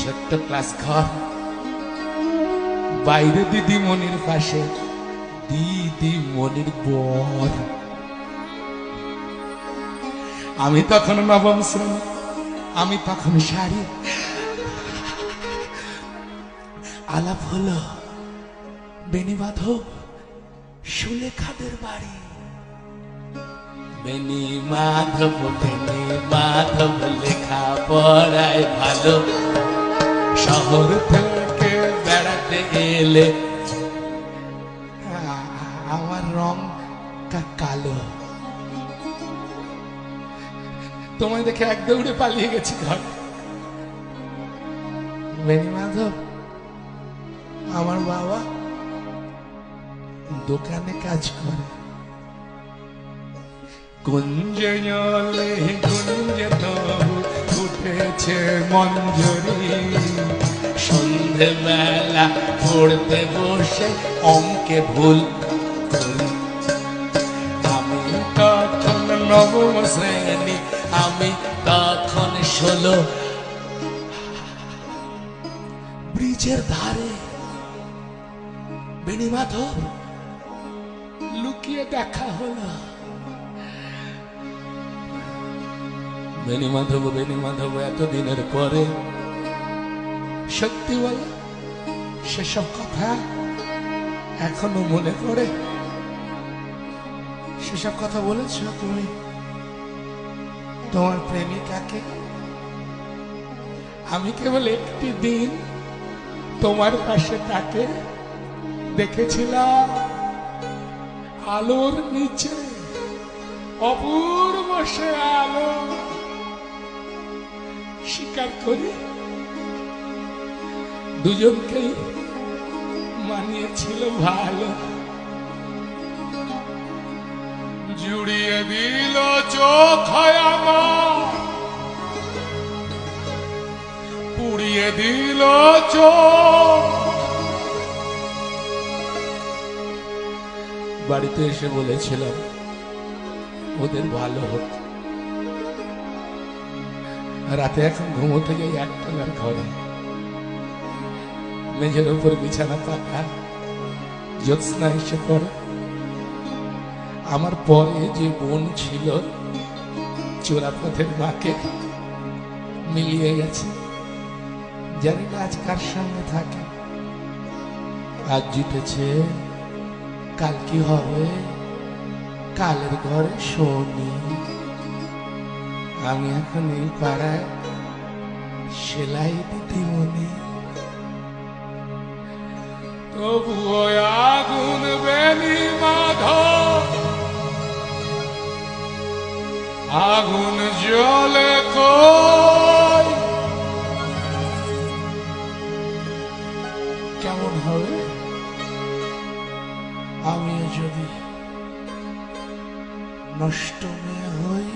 ছোট্ট ক্লাস ঘর। বাইরে দিদিমণির পাশে দিদিমণির বর। আমি তখন নবম শ্রেণি, আমি তখন শাড়ি আলাপ হলো বেনি মাধব সুলেখাদের বাড়ি। বেনি মাধব বেনি মাধব লেখা পড়ায় ভালো। শহর থেকে বেড়াতে এলে, আমার রং কালো। তোমায় দেখে এক দৌড়ে পালিয়ে গেছি ঘর। মাধব, আমার বাবা দোকানে কাজ করে। কুঞ্জে কুঞ্জে তবু উঠেছে মঞ্জরি। সন্ধেবেলা পড়তে বসে অঙ্কে ভুল আমি তখন নবম শ্রেণি, আমি তখন ষোলো। ব্রিজের ধারে বেণী লুকিয়ে দেখা হলো। বেণী মাধব বেণী মাধব, এতদিনের পরে সত্যি বলো সেসব কথা এখনও মনে পড়ে? সেসব কথা বলেছ তুমি? তোমার প্রেমিকাকে? আমি কেবল একটি দিন তোমার পাশে তাকে দেখেছিলাম। আলোর নিচে, অপূর্ব সে আলো। স্বীকার করি দুজনকেই মানিয়েছিল ভালো। জুড়িয়ে দিল চোখ পুড়িয়ে দিল চোখ। বাড়িতে এসে বলেছিলাম, ওদের ভালো হতো। রাতে এখন ঘুমোতে যাই একতলার ঘরে। মেঝের উপর বিছানা পাতা জ্যোৎস্না এসে পড়ে। আমার পরে যে বোন ছিল, চোরাপথের মাকে মিলিয়ে গেছে। জানি না আজ কার সঙ্গে থাকে। আজ জিতেছে, কাল কি হবে? কালের ঘরে শোনি। আমি এখন এই পাড়ায় সেলাই দিদিমণি। তবুও আগুন বেলি মাধ আগুন জলে কই? কেমন হবে? আমি যদি নষ্ট মেয়ে হই